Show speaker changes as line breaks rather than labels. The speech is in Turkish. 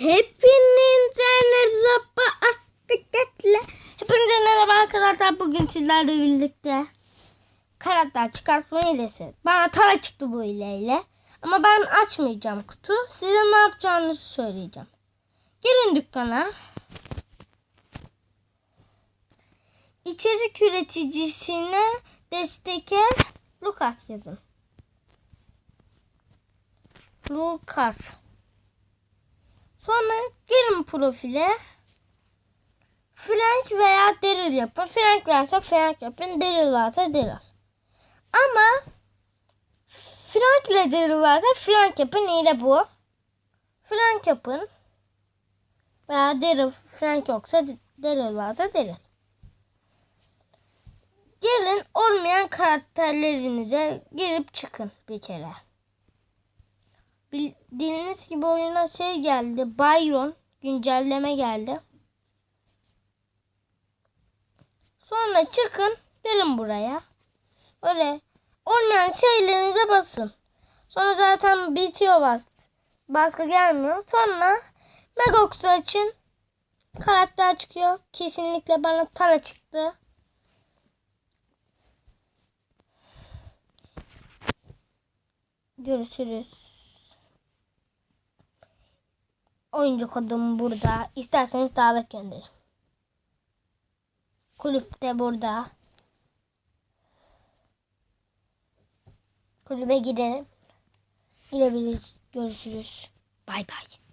Hepinize merhaba arkadaşlar. Hepinize merhaba arkadaşlar. Bugün sizlerle birlikte karakter çıkartma hilesi. Bana tara çıktı bu hileyle. Ama ben açmayacağım kutu. Size ne yapacağınızı söyleyeceğim. Gelin dükkana. İçerik üreticisine desteker Lucas yazın. Lucas. Sonra gelin profile. Frank veya Daryl yapın. Frank varsa Frank yapın. Daryl varsa Daryl. Ama Frank ile Daryl varsa Frank yapın. İyi de bu. Frank yapın. Veya Daryl Frank yoksa Daryl varsa Daryl. Gelin olmayan karakterlerinize girip çıkın bir kere. Bildiğiniz gibi oyuna şey geldi. Byron güncelleme geldi. Sonra çıkın. Gelin buraya. Öyle olmayan şeylerinize basın. Sonra zaten bitiyor bas. Baskı gelmiyor. Sonra Megox'u açın. Karakter çıkıyor. Kesinlikle bana Tara çıktı. Görüşürüz. Oyuncu kodum burada. İsterseniz davet gönderin. Kulüp de burada. Kulübe gidelim. Girebiliriz. Görüşürüz. Bay bay.